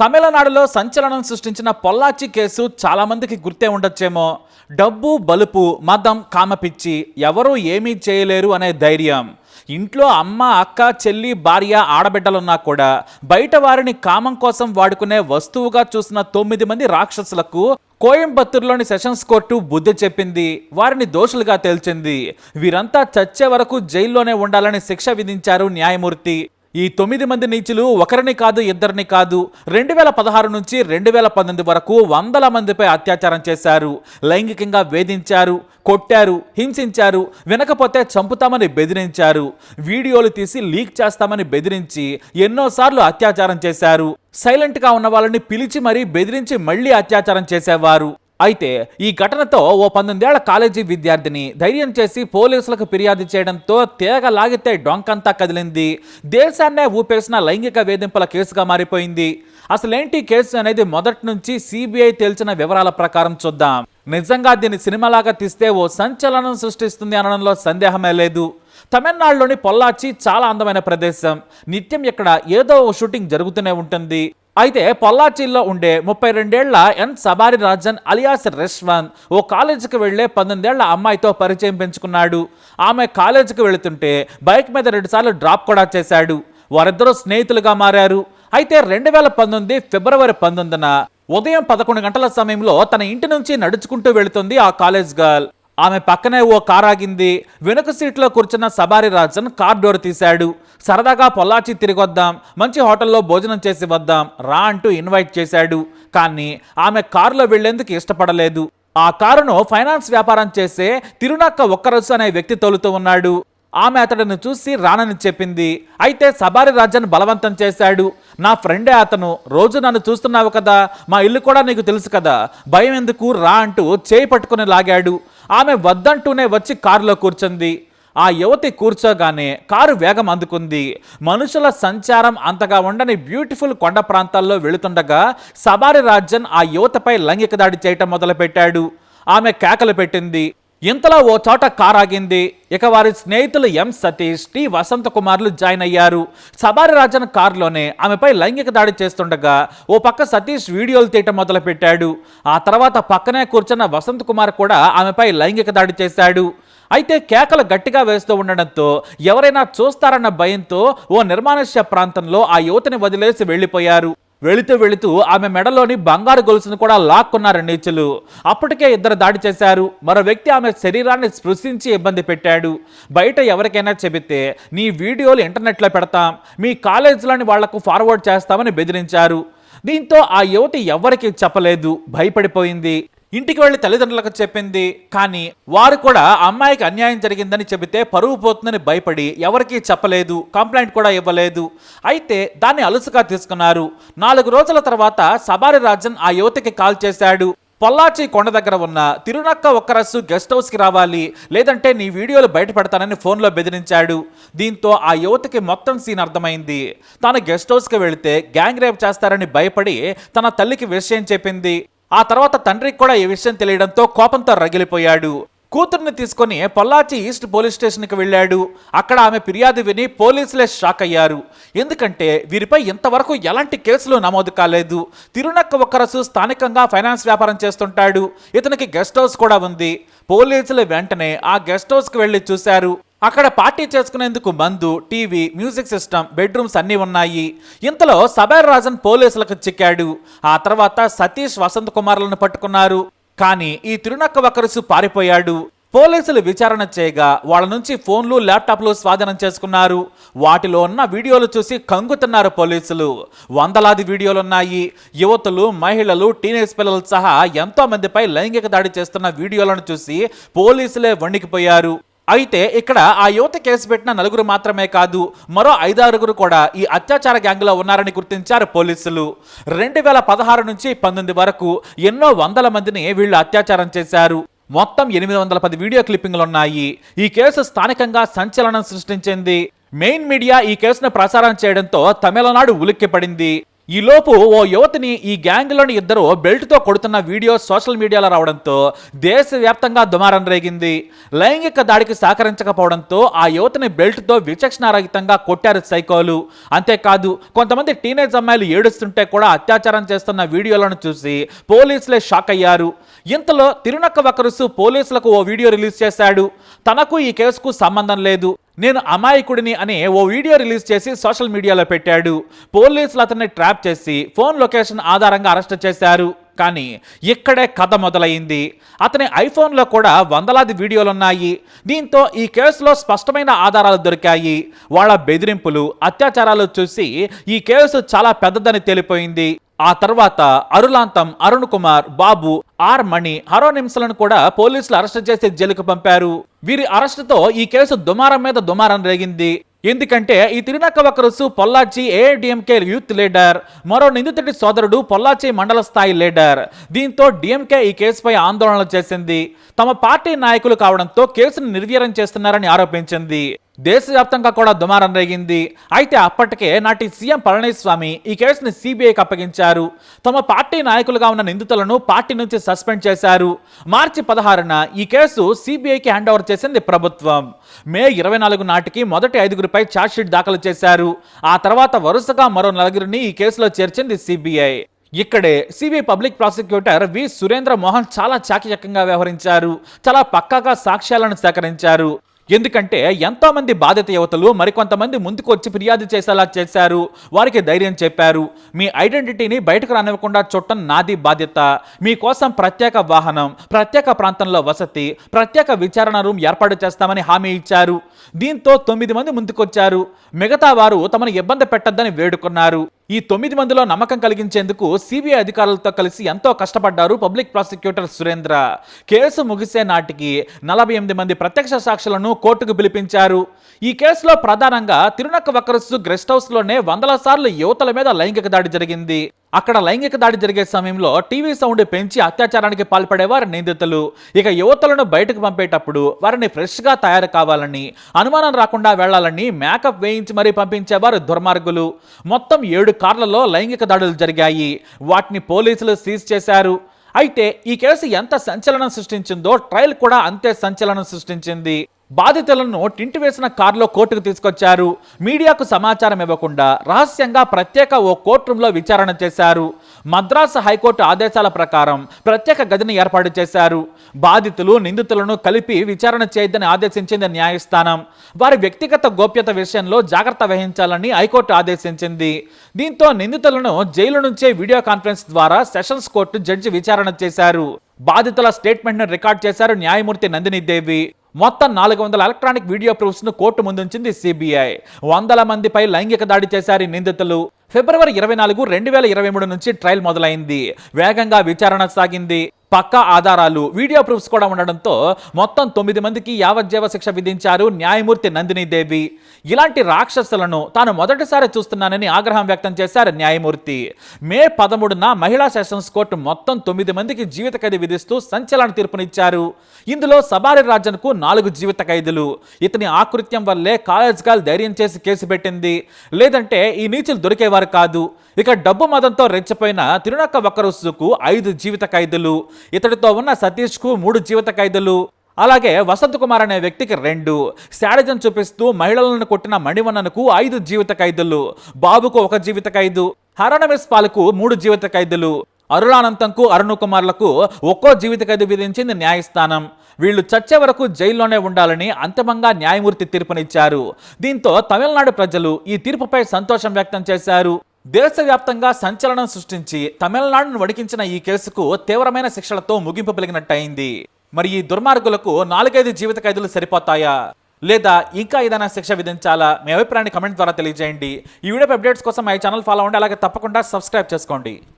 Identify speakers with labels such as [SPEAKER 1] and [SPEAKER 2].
[SPEAKER 1] తమిళనాడులో సంచలనం సృష్టించిన పొల్లాచి కేసు చాలామందికి గుర్తే ఉండొచ్చేమో. డబ్బు బలుపు మదం కామపిచ్చి ఎవరూ ఏమీ చేయలేరు అనే ధైర్యం. ఇంట్లో అమ్మ అక్క చెల్లి భార్య ఆడబిడ్డలున్నా కూడా బయట వారిని కామం కోసం వాడుకునే వస్తువుగా చూసిన తొమ్మిది మంది రాక్షసులకు కోయంబత్తూరులోని సెషన్స్ కోర్టు బుద్ధి చెప్పింది. వారిని దోషులుగా తేల్చింది. వీరంతా చచ్చే వరకు జైల్లోనే ఉండాలని శిక్ష విధించారు న్యాయమూర్తి. ఈ తొమ్మిది మంది నీచులు ఒకరిని కాదు ఇద్దరిని కాదు రెండు వేల పదహారు నుంచి రెండు వేల పంతొమ్మిది వరకు వందల మందిపై అత్యాచారం చేశారు. లైంగికంగా వేధించారు కొట్టారు హింసించారు వినకపోతే చంపుతామని బెదిరించారు. వీడియోలు తీసి లీక్ చేస్తామని బెదిరించి ఎన్నోసార్లు అత్యాచారం చేశారు. సైలెంట్గా ఉన్న వాళ్ళని పిలిచి మరీ బెదిరించి మళ్ళీ అత్యాచారం చేసేవారు. అయితే ఈ ఘటనతో ఓ పంతొమ్మిదేళ్ళ కాలేజీ విద్యార్థిని ధైర్యం చేసి పోలీసులకు ఫిర్యాదు చేయడంతో తేగ లాగితే డొంకంతా కదిలింది. దేశాన్నే ఊపేసిన లైంగిక వేధింపుల కేసుగా మారిపోయింది. అసలేంటి కేసు అనేది మొదటి నుంచి సిబిఐ తేల్చిన వివరాల ప్రకారం చూద్దాం. నిజంగా దీన్ని సినిమాలాగా తీస్తే ఓ సంచలనం సృష్టిస్తుంది అనడంలో సందేహమే లేదు. తమిళనాడులోని పొల్లాచి చాలా అందమైన ప్రదేశం. నిత్యం ఇక్కడ ఏదో ఓ షూటింగ్ జరుగుతూనే ఉంటుంది. అయితే పొల్లాచిలో ఉండే ముప్పై రెండేళ్ళ ఎన్ సబారి రాజన్ అలియాస్ రెస్వాన్ ఓ కాలేజీకి వెళ్ళే పంతొమ్మిదేళ్ళ అమ్మాయితో పరిచయం పెంచుకున్నాడు. ఆమె కాలేజీకి వెళుతుంటే బైక్ మీద రెండుసార్లు డ్రాప్ కూడా చేశాడు. వారిద్దరూ స్నేహితులుగా మారారు. అయితే రెండు వేల పంతొమ్మిది ఫిబ్రవరి పంతొమ్మిదిన ఉదయం పదకొండు గంటల సమయంలో తన ఇంటి నుంచి నడుచుకుంటూ వెళుతుంది ఆ కాలేజ్ గర్ల్. ఆమె పక్కనే ఓ కారాగింది వెనుక సీట్లో కూర్చున్న సబారి రాజన్ కార్ డోర్ తీశాడు. సరదాగా పొల్లాచి తిరిగొద్దాం మంచి హోటల్లో భోజనం చేసి వద్దాం రా అంటూ ఇన్వైట్ చేశాడు. కానీ ఆమె కారులో వెళ్ళేందుకు ఇష్టపడలేదు. ఆ కారును ఫైనాన్స్ వ్యాపారం చేసే తిరునక్క ఒక్కరసు అనే వ్యక్తి తోలుతూ ఉన్నాడు. ఆమె అతడిని చూసి రానని చెప్పింది. అయితే సబారి రాజన్ బలవంతం చేశాడు. నా ఫ్రెండే అతను. రోజు నన్ను చూస్తున్నావు కదా. మా ఇల్లు కూడా నీకు తెలుసు కదా. భయం ఎందుకు? రా అంటూ చేయి పట్టుకుని లాగాడు. ఆమె వద్దంటూనే వచ్చి కారులో కూర్చుంది. ఆ యువతి కూర్చోగానే కారు వేగం అందుకుంది. మనుషుల సంచారం అంతగా ఉండని బ్యూటిఫుల్ కొండ ప్రాంతాల్లో వెళుతుండగా సబారి రాజన్ ఆ యువతపై లైంగిక దాడి చేయటం మొదలుపెట్టాడు. ఆమె కేకలు పెట్టింది. ఇంతలో ఓ చోట కార్ ఆగింది. ఇక వారి స్నేహితులు ఎం సతీష్ టి వసంత కుమార్లు జాయిన్ అయ్యారు. సబారి రాజన్ కారులోనే ఆమెపై లైంగిక దాడి చేస్తుండగా ఓ పక్క సతీష్ వీడియోలు తీయటం మొదలుపెట్టాడు. ఆ తర్వాత పక్కనే కూర్చున్న వసంత్ కుమార్ కూడా ఆమెపై లైంగిక దాడి చేశాడు. అయితే కేకలు గట్టిగా వేస్తూ ఉండడంతో ఎవరైనా చూస్తారన్న భయంతో ఓ నిర్మానుష్య ప్రాంతంలో ఆ యువతిని వదిలేసి వెళ్ళిపోయారు. వెళుతూ వెళుతూ ఆమె మెడలోని బంగారు గొలుసును కూడా లాక్కున్నారు నీచులు అప్పటికే ఇద్దరు దాడి చేశారు. మరో వ్యక్తి ఆమె శరీరాన్ని స్పృశించి ఇబ్బంది పెట్టాడు. బయట ఎవరికైనా చెబితే నీ వీడియోలు ఇంటర్నెట్లో పెడతాం. మీ కాలేజీలోని వాళ్ళకు ఫార్వర్డ్ చేస్తామని బెదిరించారు. దీంతో ఆ యువతి ఎవరికీ చెప్పలేదు. భయపడిపోయింది. ఇంటికి వెళ్ళి తల్లిదండ్రులకు చెప్పింది కానీ వారు కూడా అమ్మాయికి అన్యాయం జరిగిందని చెబితే పరువు పోతుందని భయపడి ఎవరికీ చెప్పలేదు కంప్లైంట్ కూడా ఇవ్వలేదు. అయితే దాన్ని అలుసుగా తీసుకున్నారు. నాలుగు రోజుల తర్వాత సబారి రాజన్ ఆ యువతికి కాల్ చేశాడు. పొల్లాచి కొండ దగ్గర ఉన్న తిరునక్క ఒక్కరస్సు గెస్ట్ హౌస్కి రావాలి లేదంటే నీ వీడియోలు బయటపడతానని ఫోన్లో బెదిరించాడు. దీంతో ఆ యువతికి మొత్తం సీన్ అర్థమైంది. తాను గెస్ట్ హౌస్కి వెళితే గ్యాంగ్ రేప్ చేస్తారని భయపడి తన తల్లికి విషయం చెప్పింది. ఆ తర్వాత తండ్రికి కూడా ఈ విషయం తెలియడంతో కోపంతో రగిలిపోయాడు. కూతుర్ని తీసుకొని పొల్లాచి ఈస్ట్ పోలీస్ స్టేషన్కి వెళ్ళాడు. అక్కడ ఆమె ఫిర్యాదు విని పోలీసులే షాక్ అయ్యారు. ఎందుకంటే వీరిపై ఇంతవరకు ఎలాంటి కేసులు నమోదు కాలేదు. తిరునక్క ఒక్కరసు స్థానికంగా ఫైనాన్స్ వ్యాపారం చేస్తుంటాడు. ఇతనికి గెస్ట్ హౌస్ కూడా ఉంది. పోలీసులు వెంటనే ఆ గెస్ట్ హౌస్కి వెళ్ళి చూశారు. అక్కడ పార్టీ చేసుకునేందుకు మందు టీవీ మ్యూజిక్ సిస్టమ్ బెడ్రూమ్స్ అన్నీ ఉన్నాయి. ఇంతలో సబైర్ రాజన్ పోలీసులకు చిక్కాడు. ఆ తర్వాత సతీష్ వసంత్ కుమార్లను పట్టుకున్నారు. కానీ ఈ తిరునక్క వకరుసు పారిపోయాడు. పోలీసులు విచారణ చేయగా వాళ్ళ నుంచి ఫోన్లు ల్యాప్టాప్లు స్వాధీనం చేసుకున్నారు. వాటిలో ఉన్న వీడియోలు చూసి కంగుతున్నారు పోలీసులు. వందలాది వీడియోలున్నాయి. యువతులు మహిళలు టీనేజ్ పిల్లలు సహా ఎంతో మందిపై లైంగిక దాడి చేస్తున్న వీడియోలను చూసి పోలీసులే వణికిపోయారు. అయితే ఇక్కడ ఆ యువత కేసు పెట్టిన నలుగురు మాత్రమే కాదు మరో ఐదారుగురు కూడా ఈ అత్యాచార గ్యాంగ్లో ఉన్నారని గుర్తించారు పోలీసులు. రెండు వేల పదహారు నుంచి పంతొమ్మిది వరకు ఎన్నో వందల మందిని వీళ్ళు అత్యాచారం చేశారు. మొత్తం ఎనిమిది వందల పది వీడియో క్లిప్పింగ్లు ఉన్నాయి. ఈ కేసు స్థానికంగా సంచలనం సృష్టించింది. మెయిన్ మీడియా ఈ కేసును ప్రసారం చేయడంతో తమిళనాడు ఉలిక్కిపడింది. ఈ లోపు ఓ యువతిని ఈ గ్యాంగ్లోని ఇద్దరు బెల్ట్తో కొడుతున్న వీడియో సోషల్ మీడియాలో రావడంతో దేశవ్యాప్తంగా దుమారం రేగింది. లైంగిక దాడికి సహకరించకపోవడంతో ఆ యువతిని బెల్ట్తో విచక్షణారహితంగా కొట్టారు సైకోలు. అంతేకాదు కొంతమంది టీనేజ్ అమ్మాయిలు ఏడుస్తుంటే కూడా అత్యాచారం చేస్తున్న వీడియోలను చూసి పోలీసులే షాక్ అయ్యారు. ఇంతలో తిరునక్క వకరుసు పోలీసులకు ఓ వీడియో రిలీజ్ చేశాడు. తనకు ఈ కేసుకు సంబంధం లేదు. నేను అమాయకుడిని అని ఓ వీడియో రిలీజ్ చేసి సోషల్ మీడియాలో పెట్టాడు. పోలీసులు అతన్ని ట్రాప్ చేసి ఫోన్ లొకేషన్ ఆధారంగా అరెస్ట్ చేశారు. కానీ ఇక్కడే కథ మొదలైంది. అతని ఐఫోన్లో కూడా వందలాది వీడియోలున్నాయి. దీంతో ఈ కేసులో స్పష్టమైన ఆధారాలు దొరికాయి. వాళ్ళ బెదిరింపులు అత్యాచారాలు చూసి ఈ కేసు చాలా పెద్దదని తేలిపోయింది. ఆ తర్వాత అరులాంతం అరుణ్ కుమార్ బాబు ఆర్ మణి హరో నిమిషాలను కూడా పోలీసులు అరెస్ట్ చేసి జైలుకు పంపారు. వీరి అరెస్టుతో ఈ కేసు దుమారం మీద దుమారం రేగింది. ఎందుకంటే ఈ Thirunavukkarasu Pollachi AIADMK youth leader మరో నిందితుడి సోదరుడు పొల్లాచి మండల స్థాయి లీడర్. దీంతో డిఎంకే ఈ కేసుపై ఆందోళనలు చేసింది. తమ పార్టీ నాయకులు కావడంతో కేసును నిర్వీర్యం చేస్తున్నారని ఆరోపించింది. దేశవ్యాప్తంగా కూడా దుమారం రేగింది. అయితే అప్పటికే నాటి సీఎం పళనిస్వామి ఈ కేసుని సిబిఐకి అప్పగించారు. తమ పార్టీ నాయకులుగా ఉన్న నిందితులను పార్టీ నుంచి సస్పెండ్ చేశారు. మార్చి పదహారున ఈ కేసు సిబిఐకి హ్యాండ్ ఓవర్ చేసింది ప్రభుత్వం. మే ఇరవై నాలుగు నాటికి మొదటి ఐదుగురిపై ఛార్జ్షీట్ దాఖలు చేశారు. ఆ తర్వాత వరుసగా మరో నలుగురిని ఈ కేసులో చేర్చింది సిబిఐ. ఇక్కడే CBI public prosecutor V Surendra Mohan చాలా చాకచక్యంగా వ్యవహరించారు. చాలా పక్కాగా సాక్ష్యాలను సేకరించారు. ఎందుకంటే ఎంతోమంది బాధిత యువతలు మరికొంతమంది ముందుకు వచ్చి ఫిర్యాదు చేసేలా చేశారు. వారికి ధైర్యం చెప్పారు. మీ ఐడెంటిటీని బయటకు రానివ్వకుండా చుట్టం నాది బాధ్యత. మీకోసం ప్రత్యేక వాహనం ప్రత్యేక ప్రాంతంలో వసతి ప్రత్యేక విచారణ రూమ్ ఏర్పాటు చేస్తామని హామీ ఇచ్చారు. దీంతో తొమ్మిది మంది ముందుకొచ్చారు. మిగతా వారు తమను ఇబ్బంది పెట్టొద్దని వేడుకున్నారు. ఈ తొమ్మిది మందిలో నమ్మకం కలిగించేందుకు సిబిఐ అధికారులతో కలిసి ఎంతో కష్టపడ్డారు పబ్లిక్ ప్రాసిక్యూటర్ సురేంద్ర. కేసు ముగిసే నాటికి నలభై ఎనిమిది మంది ప్రత్యక్ష సాక్షులను కోర్టుకు పిలిపించారు. ఈ కేసులో ప్రధానంగా తిరునక్క వక్కరస్సు గెస్ట్ హౌస్లోనే వందల సార్లు యువతల మీద లైంగిక దాడి జరిగింది. అక్కడ లైంగిక దాడి జరిగే సమయంలో టీవీ సౌండ్ పెంచి అత్యాచారానికి పాల్పడేవారు నిందితులు. ఇక యువతలను బయటకు పంపేటప్పుడు వారిని ఫ్రెష్గా తయారు కావాలని అనుమానం రాకుండా వెళ్ళాలని మేకప్ వేయించి మరీ పంపించేవారు దుర్మార్గులు. మొత్తం ఏడు కార్లలో లైంగిక దాడులు జరిగాయి. వాటిని పోలీసులు సీజ్ చేశారు. అయితే ఈ కేసు ఎంత సంచలనం సృష్టించిందో ట్రయల్ కూడా అంతే సంచలనం సృష్టించింది. బాధితులను టింటి వేసిన కారులో కోర్టుకు తీసుకొచ్చారు. మీడియాకు సమాచారం ఇవ్వకుండా రహస్యంగా ప్రత్యేక ఓ కోర్టు రూమ్లో విచారణ చేశారు. మద్రాసు హైకోర్టు ఆదేశాల ప్రకారం ప్రత్యేక గదిని ఏర్పాటు చేశారు. బాధితులు నిందితులను కలిపి విచారణ చేయొద్దని ఆదేశించింది న్యాయస్థానం. వారి వ్యక్తిగత గోప్యత విషయంలో జాగ్రత్త వహించాలని హైకోర్టు ఆదేశించింది. దీంతో నిందితులను జైలు నుంచే వీడియో కాన్ఫరెన్స్ ద్వారా సెషన్స్ కోర్టు జడ్జి విచారణ చేశారు. బాధితుల స్టేట్మెంట్ను రికార్డ్ చేశారు న్యాయమూర్తి నందిని దేవి. మొత్తం నాలుగు వందల ఎలక్ట్రానిక్ వీడియో ప్రూఫ్స్ను కోర్టు ముందుంచింది సిబిఐ వందల మందిపై లైంగిక దాడి చేశారు నిందితులు. ఫిబ్రవరి ఇరవై నాలుగు రెండు వేల ఇరవై మూడు నుంచి ట్రయల్ మొదలైంది. వేగంగా విచారణ సాగింది. పక్కా ఆధారాలు వీడియో ప్రూఫ్స్ కూడా ఉండడంతో మొత్తం తొమ్మిది మందికి యావజ్జీవ శిక్ష విధించారు న్యాయమూర్తి నందిని దేవి ఇలాంటి రాక్షసులను తాను మొదటిసారి చూస్తున్నానని ఆగ్రహం వ్యక్తం చేశారు న్యాయమూర్తి. మే పదమూడున మహిళా సెషన్స్ కోర్టు మొత్తం తొమ్మిది మందికి జీవిత ఖైదు విధిస్తూ సంచలన తీర్పునిచ్చారు. ఇందులో సబారి రాజన్కు నాలుగు జీవిత ఖైదులు. ఇతని ఆకృత్యం వల్లే కాలేజ్ గాల్ ధైర్యం చేసి కేసు పెట్టింది. లేదంటే ఈ నీచులు దొరికేవారు కాదు. ఇక డబ్బు మదంతో రెచ్చిపోయిన తిరునక్క వకరుసుకు ఐదు జీవిత ఖైదులు ఇతడితో ఉన్న సతీష్కు మూడు జీవిత ఖైదులు. అలాగే వసంత్ కుమార్ అనే వ్యక్తికి రెండు. శాడిజం చూపిస్తూ మహిళలను కొట్టిన మణివన్ననకు ఐదు జీవిత ఖైదులు బాబుకు ఒక జీవిత ఖైదు హరణమిస్ పాలకు మూడు జీవిత ఖైదులు అరుణానంతంకు అరుణ్ కుమార్లకు ఒక్కో జీవిత ఖైదు విధించింది న్యాయస్థానం. వీళ్ళు చచ్చే వరకు జైల్లోనే ఉండాలని అంతిమంగా న్యాయమూర్తి తీర్పునిచ్చారు. దీంతో తమిళనాడు ప్రజలు ఈ తీర్పుపై సంతోషం వ్యక్తం చేశారు. దేశవ్యాప్తంగా సంచలనం సృష్టించి తమిళనాడును వణికించిన ఈ కేసుకు తీవ్రమైన శిక్షలతో ముగింపు పలిగినట్టయింది మరి ఈ దుర్మార్గులకు నాలుగైదు జీవిత ఖైదులు సరిపోతాయా? లేదా ఇంకా ఏదైనా శిక్ష విధించాలా? మీ అభిప్రాయాన్ని కమెంట్ ద్వారా తెలియజేయండి. ఈ వీడియో అప్డేట్స్ కోసం మా ఛానల్ ఫాలో అవ్వండి. అలాగే తప్పకుండా సబ్స్క్రైబ్ చేసుకోండి.